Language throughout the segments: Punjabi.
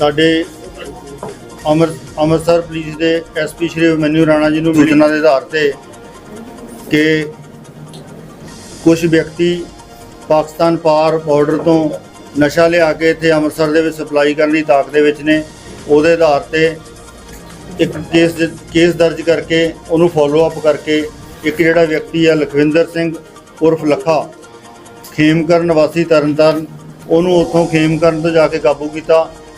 ਸਾਡੇ ਅੰਮ੍ਰਿਤ ਅੰਮ੍ਰਿਤਸਰ ਪੁਲਿਸ ਦੇ ਐਸਪੀ ਸ਼੍ਰੀ ਅਭਿਮਨਿਊ ਰਾਣਾ ਜੀ ਨੂੰ ਸੂਚਨਾ ਦੇ ਆਧਾਰ ਤੇ ਕਿ ਕੁਝ ਵਿਅਕਤੀ ਪਾਕਿਸਤਾਨ ਪਾਰ ਬਾਰਡਰ ਤੋਂ ਨਸ਼ਾ ਲਿਆ ਕੇ ਇੱਥੇ ਅੰਮ੍ਰਿਤਸਰ ਦੇ ਵਿੱਚ ਸਪਲਾਈ ਕਰਨ ਦੀ ਤਾਕ ਦੇ ਵਿੱਚ ਨੇ। ਉਹਦੇ ਆਧਾਰ ਤੇ ਇੱਕ ਕੇਸ ਦ- ਕੇਸ ਦਰਜ ਕਰਕੇ ਉਹਨੂੰ ਫੋਲੋ ਅਪ ਕਰਕੇ ਇੱਕ ਜਿਹੜਾ ਵਿਅਕਤੀ ਆ ਲਖਵਿੰਦਰ ਸਿੰਘ ਉਰਫ ਲੱਖਾ ਖੇਮਕਰਨ ਨਿਵਾਸੀ ਤਰਨਤਾਰਨ, ਉਹਨੂੰ ਉੱਥੋਂ ਖੇਮਕਰਨ ਤੋਂ ਜਾ ਕੇ ਕਾਬੂ ਕੀਤਾ।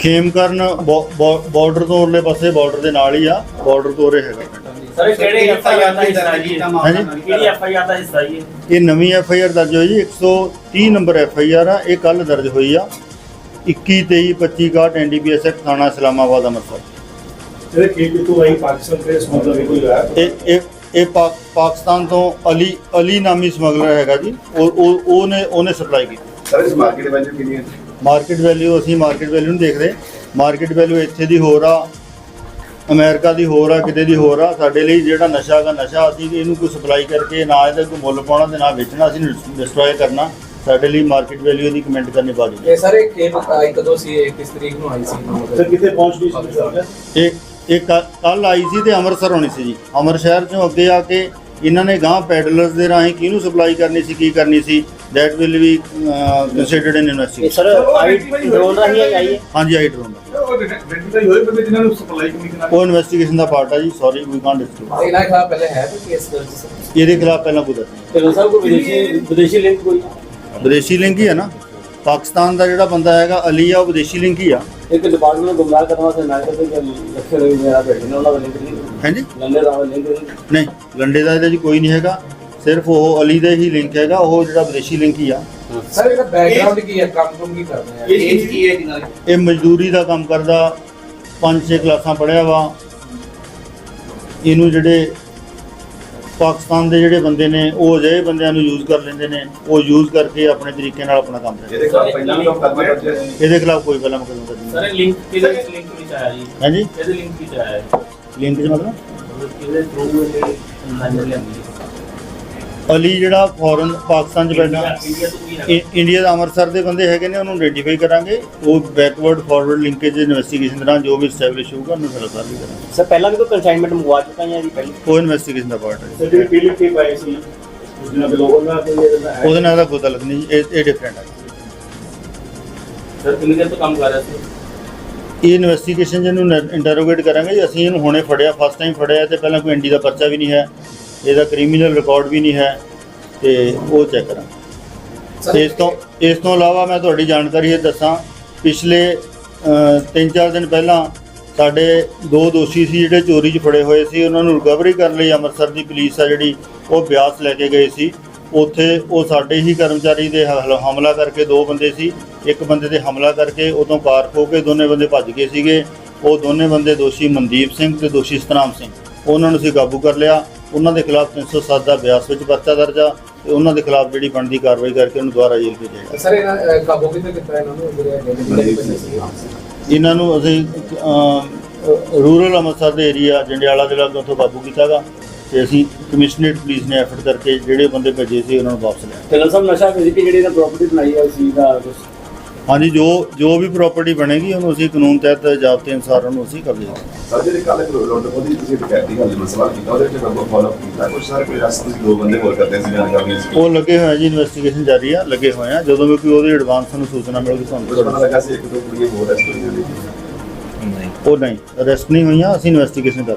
ਖੇਮਕਰਨ ਬਾਰਡਰ ਤੋਂ ਉਰਲੇ ਪਾਸੇ ਬਾਰਡਰ ਦੇ ਨਾਲ ਹੀ ਆ ਬਾਰਡਰ ਤੋਂ ਉਰੇ ਹੈਗਾ। ਸਰ ਕਿਹੜੇ ਐਫ ਆਈ ਆਰ ਦਾ ਹਿੱਸਾ ਜੀ? ਹਾਂਜੀ। ਕਿਹੜੀ ਐਫ ਆਈ ਆਰ ਦਾ ਹਿੱਸਾ ਜੀ? ਇਹ ਨਵੀਂ ਐਫ ਆਈ ਆਰ ਦਰਜ ਹੋਈ ਜੀ 130 ਨੰਬਰ ਐਫ ਆਈ ਆਰ ਆ ਇਹ ਕੱਲ ਦਰਜ ਹੋਈ ਆ। 21 23 25 61 ਐਨਡੀਪੀਐਸ ਐਕਟ ਥਾਣਾ ਇਸਲਾਮਾਬਾਦ ਅੰਮ੍ਰਿਤਸਰ। ਜਿਹੜੇ ਖੇਤ ਤੋਂ ਆਈ? ਪਾਕਿਸਤਾਨ ਦੇ ਸਮਗਲਰ ਕੋਈ ਹੋਇਆ? ਇਹ ਇਹ ਇਹ ਪਾਕਿਸਤਾਨ ਤੋਂ ਅਲੀ ਅਲੀ ਨਾਮੀ ਸਮਗਲਰ ਹੈਗਾ ਜੀ। ਉਹ ਉਹ- ਉਹਨੇ ਉਹਨੇ ਸਪਲਾਈ ਕੀਤੀ। ਸਰ ਇਸ ਮਾਰਕੀਟ ਦੇ ਵਿੱਚ ਕਿੰਨੀ ਹੈ ਮਾਰਕੀਟ ਵੈਲਿਊ ਅਸੀਂ ਮਾਰਕੀਟ ਵੈਲਿਊ ਨਹੀਂ ਦੇਖਦੇ। ਮਾਰਕੀਟ ਵੈਲਿਊ ਇੱਥੇ ਦੀ ਹੋਰ ਆ ਅਮਰੀਕਾ ਦੀ ਹੋਰ ਆ ਕਿਤੇ ਦੀ ਹੋਰ ਆ। ਸਾਡੇ ਲਈ ਜਿਹੜਾ ਨਸ਼ਾ ਹੈਗਾ ਨਸ਼ਾ ਅਸੀਂ ਇਹਨੂੰ ਕੋਈ ਸਪਲਾਈ ਕਰਕੇ ਨਾ ਇਹਦਾ ਕੋਈ ਮੁੱਲ ਪਾਉਣਾ ਤੇ ਨਾ ਵੇਚਣਾ ਅਸੀਂ ਡਿਸਟਰੋਏ ਕਰਨਾ। ਸਾਡੇ ਲਈ ਮਾਰਕੀਟ ਵੈਲਿਊ ਦੀ ਕਮੈਂਟ ਕਰਨੀ ਬਾਜੀ ਇਹ ਸਾਰੇ ਆਈ ਕਦੋਂ ਸੀ ਇਹ ਕਿਸ ਤਰੀਕ ਨੂੰ ਆਈ ਸੀ? ਸਰ ਕਿੱਥੇ ਪਹੁੰਚ ਗਈ ਸੀ? ਇਹ ਇਹ ਕੱਲ ਆਈ ਸੀ ਤੇ ਅੰਮ੍ਰਿਤਸਰ ਹੋਣੀ ਸੀ ਜੀ। ਅੰਮ੍ਰਿਤ ਸ਼ਹਿਰ ਚੋਂ ਅੱਗੇ ਆ ਕੇ ਇਹਨਾਂ ਨੇ ਗਾਂ ਪੈਡਲਰਸ ਦੇ ਰਾਹੀਂ ਕਿਹਨੂੰ ਸਪਲਾਈ ਕਰਨੀ ਸੀ ਕੀ ਕਰਨੀ ਸੀ? That will be considered in investigation sir I drone ਰਾਹੀਂ ਆਈ ਹੈ। ਹਾਂਜੀ ਆਈ ਡਰੋਨ ਉਹ ਡਿਟੈਕਟਿਵ ਹੋਏ ਬੰਦੇ ਜਿਨ੍ਹਾਂ ਨੂੰ ਸਪਲਾਈ ਕਰਨੀ ਕਿਨਾਂ ਉਹ ਇਨਵੈਸਟੀਗੇਸ਼ਨ ਦਾ ਪਾਰਟ ਆ ਜੀ ਸੌਰੀ ਵੀ ਕਾਂਟ ਡਿਸਕਲੋਜ਼ ਇਹਨਾਂ ਦੇ ਖਿਲਾਫ ਪਹਿਲੇ ਹੈ ਕੋਈ ਕੇਸ ਦਰਜ? ਸੀ ਇਹਦੇ ਖਿਲਾਫ ਪਹਿਲਾਂ ਕੋਈ ਦਰਜ ਨਹੀਂ ਤੇ ਸਰ ਕੋਈ ਵਿਦੇਸ਼ੀ ਵਿਦੇਸ਼ੀ ਲਿੰਕ ਕੋਈ? ਵਿਦੇਸ਼ੀ ਲਿੰਕ ਹੀ ਹੈ ਨਾ। ਪਾਕਿਸਤਾਨ ਦਾ ਜਿਹੜਾ ਬੰਦਾ ਹੈਗਾ ਅਲੀ ਆ ਉਹ ਵਿਦੇਸ਼ੀ ਲਿੰਕ ਹੀ ਆ। ਇੱਕ ਡਿਪਾਰਟਮੈਂਟ ਨੂੰ ਗੁੰਮਰਾਹ ਕਰਨ ਵਾਸਤੇ ਨਾ ਕਰਦੇ ਕਿ ਲੱਖੇ ਰੁਪਏ ਮੇਰਾ ਭੇਜਣਾ ਉਹਨਾਂ ਦਾ ਲਿੰਕ ਨਹੀਂ। ਹਾਂਜੀ? ਲੰਨੇ ਦਾ ਲਿੰਕ ਨਹੀਂ ਨਹੀਂ ਲੰਡੇ ਦਾ ਇਹਦੇ 'ਚ ਕੋਈ ਨਹੀਂ ਹੈਗਾ। ਸਿਰਫ ਉਹ ਅਲੀ ਦਾ ਹੀ ਲਿੰਕ ਹੈਗਾ ਉਹ ਜਿਹੜਾ ਵਿਦੇਸ਼ੀ ਲਿੰਕ ਹੀ ਆ। ਸਰ ਇਹਦਾ ਬੈਕਗ੍ਰਾਉਂਡ ਕੀ ਹੈ? ਕੰਮ ਕੰਮ ਕੀ ਕਰਦੇ ਆ? ਏਜ ਕੀ ਹੈ ਦੀ ਇਹ ਮਜ਼ਦੂਰੀ ਦਾ ਕੰਮ ਕਰਦਾ ਪੰਜ ਛੇ ਕਲਾਸਾਂ ਪੜ੍ਹਿਆ ਵਾ। ਇਹਨੂੰ ਜਿਹੜੇ ਪਾਕਿਸਤਾਨ ਦੇ ਜਿਹੜੇ ਬੰਦੇ ਨੇ ਉਹ ਅਜਿਹੇ ਬੰਦਿਆਂ ਨੂੰ ਯੂਜ਼ ਕਰ ਲੈਂਦੇ ਨੇ ਉਹ ਯੂਜ਼ ਕਰਕੇ ਆਪਣੇ ਤਰੀਕੇ ਨਾਲ ਆਪਣਾ ਕੰਮ ਕਰਦੇ ਇਹਦੇ ਖਿਲਾਫ ਪਹਿਲਾਂ ਵੀ ਮੁਕੱਦਮਾ ਦਰਜ ਇਹਦੇ ਖਿਲਾਫ ਕੋਈ ਪਹਿਲਾਂ ਮੁਕੱਦਮਾ ਦਰਜ ਨਹੀਂ ਸਰ ਲਿੰਕ ਕਿਹਦੇ ਲਿੰਕ ਵਿੱਚ ਆਇਆ ਜੀ। ਹਾਂਜੀ? ਇਹਦੇ ਲਿੰਕ ਵਿੱਚ ਆਇਆ ਹੈ ਲਿੰਕ 'ਚ ਮਤਲਬ ਅਲੀ ਜਿਹੜਾ ਫੋਰਨ ਪਾਕਿਸਤਾਨ 'ਚ ਬੈਠਾ ਇੰਡੀਆ ਹੈ ਦਾ ਅੰਮ੍ਰਿਤਸਰ ਦੇ ਬੰਦੇ ਹੈਗੇ ਨੇ ਉਹਨੂੰ ਆਈਡੈਂਟੀਫਾਈ ਕਰਾਂਗੇ। ਉਹ ਬੈਕਵਰਡ ਫਾਰਵਰਡ ਲਿੰਕੇਜ ਇਨਵੈਸਟੀਗੇਸ਼ਨ ਦੌਰਾਨ ਜੋ ਵੀ ਸਟੈਬਲਿਸ਼ ਹੋਊਗਾ ਉਹਨੂੰ ਸਰਕਾਰ ਵੀ ਕਰਾਂਗੇ। ਸਰ ਪਹਿਲਾਂ ਵੀ ਕੋਈ ਕੰਸਾਈਨਮੈਂਟ ਮੰਗਵਾ ਚੁੱਕਾ ਜਾਂ ਜੀ ਪਹਿਲਾਂ? ਉਹ ਇਨਵੈਸਟੀਗੇਸ਼ਨ ਦਾ ਪਾਰਟ ਹੈ। ਸਰ ਜਿਹੜੀ ਪੀਲੀ ਟੀਪ ਆਈ ਸੀ ਦਿਨ ਕੋਈ ਹੈ? ਉਹਦੇ ਨਾਲ ਦਾ ਕੋਈ ਤਾਲੁਕ ਨਹੀਂ ਜੀ, ਇਹ ਇਹ ਡਿਫਰੈਂਟ ਹੈ। ਸਰ ਕਿੰਨੀ ਦੇਰ ਤੋਂ ਕੰਮ ਕਰ ਰਿਹਾ ਸੀ? ਇਹ ਇਨਵੈਸਟੀਗੇਸ਼ਨ ਜਿਹਨੂੰ ਇੰਟਰੋਗੇਟ ਕਰਾਂਗੇ ਜੀ। ਅਸੀਂ ਇਹਨੂੰ ਹੁਣੇ ਫੜਿਆ ਫਸਟ ਟਾਈਮ ਫੜਿਆ ਤੇ ਪਹਿਲਾਂ ਕੋਈ ਐਨਡੀ ਦਾ ਪਰਚਾ ਵੀ ਨਹੀਂ ਹੈ ਇਹਦਾ ਕ੍ਰਿਮੀਨਲ ਰਿਕਾਰਡ ਵੀ ਨਹੀਂ ਹੈ ਤੇ ਉਹ ਚੈੱਕ ਕਰਾਂਗੇ। ਇਸ ਤੋਂ ਇਸ ਤੋਂ ਇਲਾਵਾ ਮੈਂ ਤੁਹਾਡੀ ਜਾਣਕਾਰੀ ਇਹ ਦੱਸਾਂ ਪਿਛਲੇ 3-4 ਦਿਨ ਪਹਿਲਾਂ ਸਾਡੇ ਦੋ ਦੋਸ਼ੀ ਸੀ ਜਿਹੜੇ ਚੋਰੀ 'ਚ ਫੜੇ ਹੋਏ ਸੀ। ਉਹਨਾਂ ਨੂੰ ਰਿਕਵਰੀ ਕਰਨ ਲਈ ਅੰਮ੍ਰਿਤਸਰ ਦੀ ਪੁਲਿਸ ਆ ਜਿਹੜੀ ਉਹ ਬਿਆਸ ਲੈ ਕੇ ਗਏ ਸੀ। ਉੱਥੇ ਉਹ ਸਾਡੇ ਹੀ ਕਰਮਚਾਰੀ ਦੇ ਹਲ- ਹਮਲਾ ਕਰਕੇ ਦੋ ਬੰਦੇ ਸੀ। ਇੱਕ ਬੰਦੇ ਤੇ ਹਮਲਾ ਕਰਕੇ ਉਦੋਂ ਕਾਰ ਖੋ ਕੇ ਦੋਨੇ ਬੰਦੇ ਭੱਜ ਗਏ ਸੀਗੇ। ਉਹ ਦੋਨੇ ਬੰਦੇ ਦੋਸ਼ੀ ਮਨਦੀਪ ਸਿੰਘ ਤੇ ਦੋਸ਼ੀ ਸਤਨਾਮ ਸਿੰਘ। ਉਹਨਾਂ ਨੂੰ ਅਸੀਂ ਕਾਬੂ ਕਰ ਲਿਆ। ਉਹਨਾਂ ਦੇ ਖਿਲਾਫ 307 ਦਾ ਬਿਆਸ ਵਿੱਚ ਪਰਚਾ ਦਰਜ ਆ ਤੇ ਉਹਨਾਂ ਦੇ ਖਿਲਾਫ ਜਿਹੜੀ ਬਣਦੀ ਕਾਰਵਾਈ ਕਰਕੇ ਉਹਨੂੰ ਦੁਬਾਰਾ ਜੇਲ੍ਹ ਭੇਜਿਆ ਜਾਏਗਾ ਸਰ ਇਹਨਾਂ ਅਹ, ਕਾਬੂ ਕਿਤੇ ਕੀਤਾ ਇਹਨਾਂ ਨੂੰ? ਜਿਹੜੇ ਹੈਗੇ ਨੇ ਜਿਹੜੇ ਬੰਦੇ ਸੀ। ਇਹਨਾਂ ਨੂੰ ਅਸੀਂ ਰੂਰਲ ਅੰਮ੍ਰਿਤਸਰ ਦੇ ਏਰੀਆ ਜੰਡਿਆਲਾ ਦੇ ਲਾਗੇ ਉੱਥੋਂ ਕਾਬੂ ਕੀਤਾਗਾ ਤੇ ਅਸੀਂ ਕਮਿਸ਼ਨਰੇਟ ਪੁਲਿਸ ਨੇ ਐਫਰਟ ਕਰਕੇ ਜਿਹੜੇ ਬੰਦੇ ਭੇਜੇ ਸੀ ਉਹਨਾਂ ਨੂੰ ਵਾਪਸ ਲਿਆ। ਤੇ ਸਭ ਨਸ਼ਾ ਵੇਚ ਕੇ ਜਿਹੜੀ ਇਹਨਾਂ ਪ੍ਰਾਪਰਟੀ ਬਣਾਈ ਹੈ ਸੀ ਦਾ ਕੁਛ? ਹਾਂਜੀ ਜੋ ਜੋ ਵੀ ਪ੍ਰਾਪਰਟੀ ਬਣੇਗੀ ਉਹਨੂੰ ਅਸੀਂ ਕਾਨੂੰਨ ਤਹਿਤ ਜ਼ਾਬਤੇ ਅਨੁਸਾਰ ਉਹਨੂੰ ਅਸੀਂ ਕਬਜ਼ੇ ਕਰਾਂਗੇ ਸਰ ਜਿਹੜੇ ਕੱਲ ਰੋਡ ਉਹਦੀ ਤੁਸੀਂ ਡਿਟੈਕਟਿਵ ਵਾਲੇ ਮਸਲਾ ਕੀਤਾ ਉਹਦੇ ਵਿੱਚ ਬੰਦਾ ਫਾਲੋ ਕੀਤਾ? ਕੁਝ ਸਾਰੇ ਕੋਈ ਰਸਤੇ ਦੋ ਬੰਦੇ ਹੋਰ ਕਰਦੇ ਸੀ ਜਾਣ ਕਰਨੀ ਸੀ? ਉਹ ਲੱਗੇ ਹੋਏ ਆ ਜੀ ਇਨਵੈਸਟੀਗੇਸ਼ਨ ਜਾਰੀ ਆ ਲੱਗੇ ਹੋਏ ਆ। ਜਦੋਂ ਵੀ ਕੋਈ ਉਹਦੀ ਐਡਵਾਂਸ ਨੂੰ ਸੂਚਨਾ ਮਿਲੂਗੀ ਪਤਾ ਤੁਹਾਨੂੰ ਲੱਗਾ ਸੀ ਇੱਕ ਦੋ ਕੁੜੀਆਂ ਹੋਰ ਐਸ ਕੋਈ ਉਹ ਨਹੀਂ ਅਰੈਸਟ ਨਹੀਂ ਹੋਈਆਂ ਅਸੀਂ ਇਨਵੈਸਟੀਗੇਸ਼ਨ ਕਰ ਰਹੇ